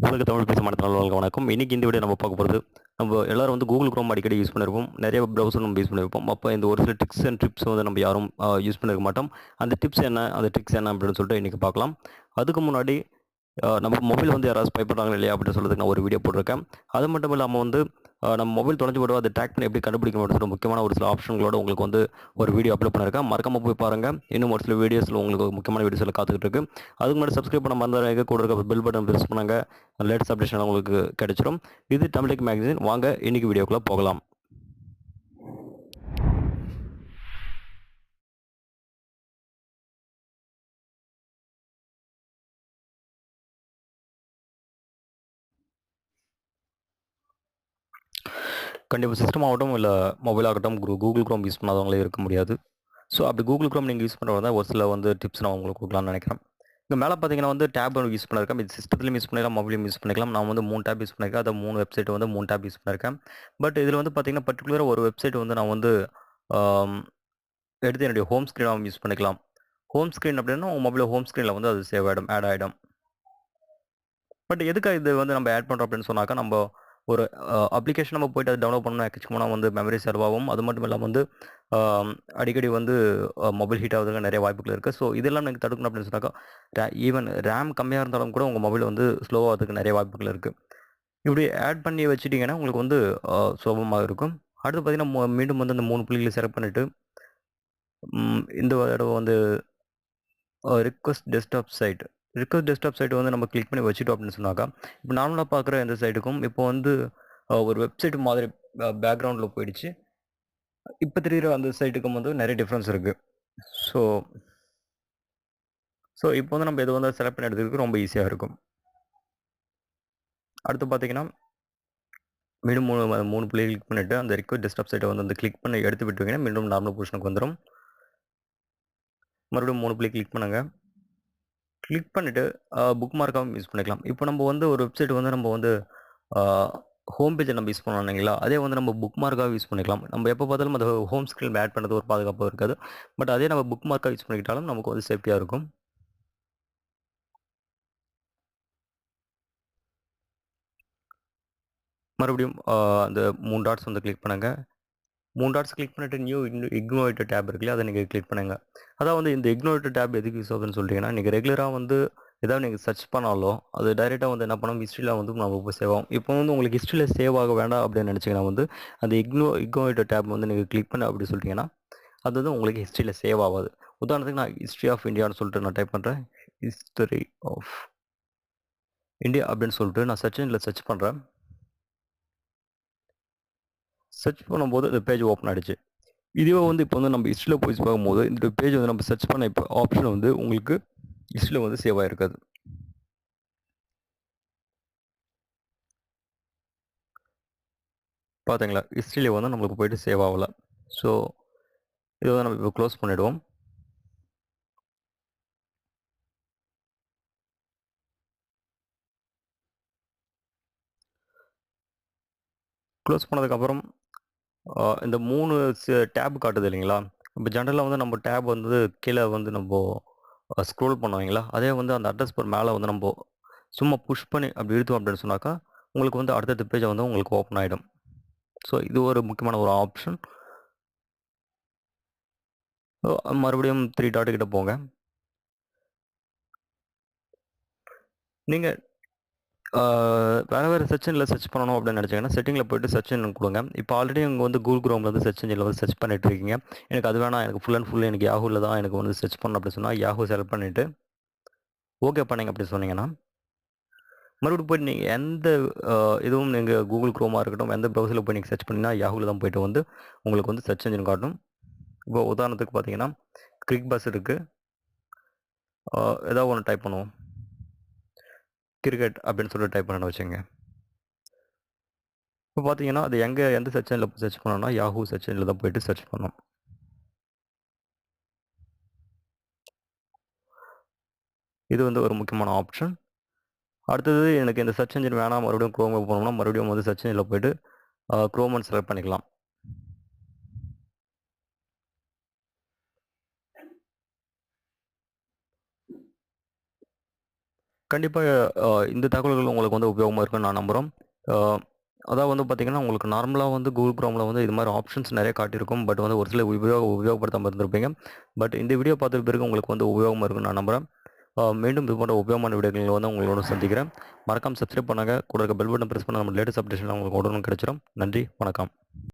உலக தமிழ் பேசும் மனத்தினாளர்களுக்கு வணக்கம். இன்னைக்கு இந்த வீடியோ நம்ம பார்க்க போகிறது நம்ம எல்லாரும் வந்து கூகுள் குரோம் அடிக்கடி யூஸ் பண்ணியிருப்போம் நிறைய ப்ரௌசர் நம்ம யூஸ் பண்ணியிருப்போம் அப்போ இந்த ஒரு சில டிப்ஸ் அண்ட் ட்ரிப்ஸ் வந்து நம்ம யாரும் யூஸ் பண்ணிருக்க மாட்டோம். அந்த டிப்ஸ் என்ன அந்த ட்ரிக்ஸ் என்ன அப்படின்னு சொல்லிட்டு இன்றைக்கி பார்க்கலாம். அதுக்கு முன்னாடி நம்ம மொபைல் வந்து யாராவது ஸ்பை பண்ணுறாங்க இல்லையா அப்படின்னு சொல்கிறதுக்கு நான் ஒரு வீடியோ போட்டிருக்கேன். அது மட்டும் இல்லாமல் வந்து நம்ம மொபைல் தொலைஞ்சு போடுவோம் அதை ட்ராக் பண்ணி எப்படி கண்டுபிடிக்க முடியும் முக்கியமான ஒரு சில ஆப்ஷன்களோட உங்களுக்கு வந்து ஒரு வீடியோ அப்லோட் பண்ணியிருக்கேன். மறக்காம போய் பாருங்கள் இன்னும் ஒரு சில வீடியோஸில் உங்களுக்கு முக்கியமான வீடியோஸில் காத்துக்கிட்டு இருக்கு. அதுக்கு முன்னாடி சப்ஸ்கிரைப் பண்ண மறந்துடுறாங்க கூட இருக்க பெல் பட்டன் ப்ரெஸ் பண்ணுங்க. லேட்டஸ்ட் அப்டேஷன் உங்களுக்கு கிடைச்சிரும். இது தமிழ் மேகசின் வாங்க இன்னைக்கு வீடியோக்குள்ளே போகலாம். கண்டிப்பாக சிஸ்டம் ஆகட்டும் இல்லை மொபைல் ஆகட்டும் கூகுள் க்ரோம் யூஸ் பண்ணாதவங்களே இருக்க முடியாது. ஸோ அப்படி கூகுள் க்ரோம் நீங்கள் யூஸ் பண்ணுறது தான் ஒரு சில வந்து டிப்ஸ் நான் உங்களுக்கு கொடுக்கலாம்னு நினைக்கிறேன். இங்கே மேலே பார்த்தீங்கன்னா வந்து டேப் யூஸ் பண்ணிருக்கேன். இது சிஸ்டத்துலையும் யூஸ் பண்ணிக்கலாம் மொபைலையும் யூஸ் பண்ணிக்கலாம். நான் வந்து மூணு டேப் யூஸ் பண்ணியிருக்கேன் அதை மூணு வெப்சைட் வந்து மூணு டேப் யூஸ் பண்ணியிருக்கேன் பட் இதில் வந்து பார்த்தீங்கன்னா பர்டிகுலராக ஒரு வெப்சைட் வந்து நான் வந்து எடுத்து என்னுடைய ஹோம் ஸ்க்ரீனாக யூஸ் பண்ணிக்கலாம். ஹோம் ஸ்க்ரீன் அப்படின்னா உங்கள் மொபைல் ஹோம் ஸ்க்ரீனில் வந்து அது சேவ் ஆகிடும் ஆட் ஆகிடும் பட் எதுக்காக இது வந்து நம்ம ஆட் பண்ணுறோம் அப்படின்னு சொன்னாக்கா நம்ம ஒரு அப்ளிகேஷன் நம்ம போயிட்டு அதை டவுன்லோட் பண்ணணும் ஆக்சுவலாக வந்து மெமரி செலவாகும் ஆகும். அது மட்டும் இல்லாமல் வந்து அடிக்கடி வந்து மொபைல் ஹீட் ஆகுதுங்க நிறைய வாய்ப்புகள் இருக்குது ஸோ இதெல்லாம் நீங்கள் தடுக்கணும் அப்படின்னு சொன்னாக்கா ஈவன் ரேம் கம்மியாக இருந்தாலும் கூட உங்கள் மொபைல் வந்து ஸ்லோவாகிறதுக்கு நிறைய வாய்ப்புகள் இருக்குது இப்படி ஆட் பண்ணி வச்சுட்டிங்கன்னா உங்களுக்கு வந்து சுலபமாக இருக்கும். அடுத்து பார்த்தீங்கன்னா மீண்டும் வந்து அந்த மூணு புள்ளிகளை செலக்ட் பண்ணிவிட்டு இந்த தடவை வந்து request desktop site request desktop site வந்து நம்ம கிளிக் பண்ணி வச்சுட்டோம் அப்படின்னு சொன்னாக்கா இப்போ நார்மலாக பார்க்குற எந்த சைட்டுக்கும் இப்போ வந்து ஒரு வெப்சைட் மாதிரி பேக்ரவுண்டில் போயிடுச்சு. இப்போ தெரிகிற அந்த சைட்டுக்கும் வந்து நிறைய டிஃப்ரென்ஸ் இருக்குது ஸோ ஸோ இப்போ வந்து நம்ம இதை வந்து செலக்ட் பண்ணி எடுத்துக்கிறதுக்கு ரொம்ப ஈஸியாக இருக்கும். அடுத்து பார்த்தீங்கன்னா மீண்டும் மூணு மூணு பிள்ளை கிளிக் பண்ணிவிட்டு அந்த ரிக்வஸ்ட் டெஸ்க்டாப் சைட்டை வந்து அந்த கிளிக் பண்ணி எடுத்து விட்டுவிங்கன்னா மீண்டும் நார்மல் பொசிஷனுக்கு வந்துடும் மறுபடியும் மூணு பிள்ளை கிளிக் பண்ணுங்கள் கிளிக் பண்ணிவிட்டு புக் மார்க்காகவும் யூஸ் பண்ணிக்கலாம். இப்போ நம்ம வந்து ஒரு வெப்சைட் வந்து நம்ம வந்து ஹோம் பேஜை நம்ம யூஸ் பண்ணலாம் இல்லைங்களா? அதே வந்து நம்ம புக் மார்க்காக யூஸ் பண்ணிக்கலாம். நம்ம எப்போ பார்த்தாலும் அந்த ஹோம் ஸ்க்ரீன் ஆட் பண்ணுறது ஒரு பாதுகாப்பாக இருக்காது. பட் அதே நம்ம புக் மார்க்காக யூஸ் பண்ணிக்கிட்டாலும் நமக்கு வந்து சேஃப்டியாக இருக்கும். மறுபடியும் அந்த மூணு டாட்ஸ் வந்து கிளிக் பண்ணுங்கள் மூணு டாட்ஸ் கிளிக் பண்ணிட்டு நியூ இக்னோவேட்டர் டேப் இருக்குல்லையா அதை நீங்கள் கிளிக் பண்ணுங்கள் அதான் வந்து இந்த இக்னோயிட்டர் டேப் எதுக்கு யூஸ் ஆகுதுன்னு சொல்லிட்டீங்கன்னா நீங்கள் ரெகுலராக வந்து ஏதாவது நீங்கள் சர்ச் பண்ணாலும் அது டைரெக்டாக வந்து என்ன பண்ணோம் ஹிஸ்ட்ரியில் வந்து நம்ம போய் சேவ் ஆகும். இப்போ வந்து உங்களுக்கு ஹிஸ்ட்ரியில் சேவ் ஆக வேண்டாம் அப்படின்னு நினச்சிங்கன்னா வந்து அந்த இக்னோ இக்னோயிட்டர் டேப் வந்து நீங்கள் கிளிக் பண்ண அப்படி சொல்லிட்டீங்கன்னா அது வந்து உங்களுக்கு ஹிஸ்ட்ரியில் சேவ் ஆகாது. உதாரணத்துக்கு நான் ஹிஸ்ட்ரி ஆஃப் இந்தியான்னு சொல்லிட்டு நான் டைப் பண்ணுறேன் ஹிஸ்டரி ஆஃப் இந்தியா அப்படின்னு சொல்லிட்டு நான் சர்ச் இன்ல சர்ச் பண்ணுறேன் சர்ச் பண்ணும்போது இந்த பேஜ் ஓப்பன் ஆயிடுச்சு. இதுவே வந்து இப்போ வந்து நம்ம ஹிஸ்ட்ரியில் போய் பார்க்கும்போது இந்த பேஜ் வந்து நம்ம சர்ச் பண்ண இப்போ ஆப்ஷன் வந்து உங்களுக்கு ஹிஸ்ட்ரியில் வந்து சேவ் ஆகிருக்காது பார்த்தீங்களா ஹிஸ்ட்ரியில் வந்து நம்மளுக்கு போயிட்டு சேவ் ஆகலை. ஸோ இதை வந்து நம்ம இப்போ க்ளோஸ் பண்ணிவிடுவோம் க்ளோஸ் பண்ணதுக்கப்புறம் இந்த மூணு டேப் காட்டுது இல்லைங்களா? இப்போ ஜென்ரலாக வந்து நம்ம டேப் வந்து கீழே வந்து நம்ம ஸ்க்ரோல் பண்ணுவீங்களா அதே வந்து அந்த அட்ரஸ் பார் மேலே வந்து நம்ம சும்மா புஷ் பண்ணி அப்படி இழுத்தோம் அப்படின்னு சொன்னாக்கா உங்களுக்கு வந்து அடுத்தடுத்த பேஜை வந்து உங்களுக்கு ஓப்பன் ஆகிடும் ஸோ இது ஒரு முக்கியமான ஒரு ஆப்ஷன் மறுபடியும் த்ரீ டாட் கிட்ட போங்க. நீங்கள் வேறு வேறு செக்ஷனில் சர்ச் பண்ணணும் அப்படின்னு நினச்சிங்கன்னா செட்டிங்கில் போயிட்டு சர்ச் கொடுங்க. இப்போ ஆல்ரெடி இங்கே வந்து கூகுள் குரோமில் வந்து சர்ச் இன்ஜினில் வந்து சர்ச் பண்ணிட்டு இருக்கீங்க. எனக்கு அது வேணாம் எனக்கு ஃபுல் அண்ட் ஃபுல் எனக்கு யாஹூவில் தான் எனக்கு வந்து சர்ச் பண்ணணும் அப்படின்னு சொன்னால் யாஹூ செலக்ட் பண்ணிவிட்டு ஓகே பண்ணீங்க அப்படி சொன்னீங்கன்னா மறுபடியும் போயிட்டு நீங்கள் எந்த இதுவும் நீங்கள் கூகுள் குரோமாக இருக்கட்டும் எந்த ப்ரௌசரில் போய் நீங்கள் சர்ச் பண்ணிங்கன்னா யாஹூவில் தான் போயிட்டு வந்து உங்களுக்கு வந்து சர்ச் இன்ஜின் காட்டும். இப்போ உதாரணத்துக்கு பார்த்தீங்கன்னா கிரிக் பஸ் இருக்குது ஏதாவது ஒன்று டைப் பண்ணுவோம். கிரிக்கெட் அப்படின்னு சொல்லிட்டு டைப் பண்ண வச்சுங்க இப்போ பார்த்தீங்கன்னா அது எங்கே எந்த செக்ஷனில் சர்ச் பண்ணோம்னா யாஹூ செக்ஷனில் தான் போயிட்டு சர்ச் பண்ணோம் இது வந்து ஒரு முக்கியமான ஆப்ஷன் அடுத்தது எனக்கு இந்த சர்ச் இன்ஜின் வேணாம் மறுபடியும் க்ரோம் போனோம்னா மறுபடியும் வந்து சர்ச் இன்ஜினில் போயிட்டு க்ரோமன் செலக்ட் பண்ணிக்கலாம். கண்டிப்பாக இந்த தகவல்கள் உங்களுக்கு வந்து உபயோகமாக இருக்குன்னு நான் நம்புகிறோம் அதாவது வந்து பார்த்திங்கன்னா உங்களுக்கு நார்மலாக வந்து கூகுள் க்ரோமில் வந்து இது மாதிரி ஆப்ஷன்ஸ் நிறைய காட்டியிருக்கும். பட் வந்து ஒரு சில உபயோக உபயோகப்படுத்தாமல் இருந்திருப்பீங்க. பட் இந்த வீடியோ பார்த்த பிறகு உங்களுக்கு வந்து உபயோகமாக இருக்கும்னு நான் நம்புகிறேன் மீண்டும் இது போன்ற உபயோகமான வீடியோக்களை வந்து உங்களோட சந்திக்கிறேன். மறக்காம சப்ஸ்கிரைப் பண்ணுங்கள் கூட இருக்க பெல் பட்டன் ப்ரெஸ் பண்ண நம்ம லேட்டஸ்ட் அப்டேஷன் உங்களுக்கு உடனே கிடைச்சிடும் நன்றி வணக்கம்.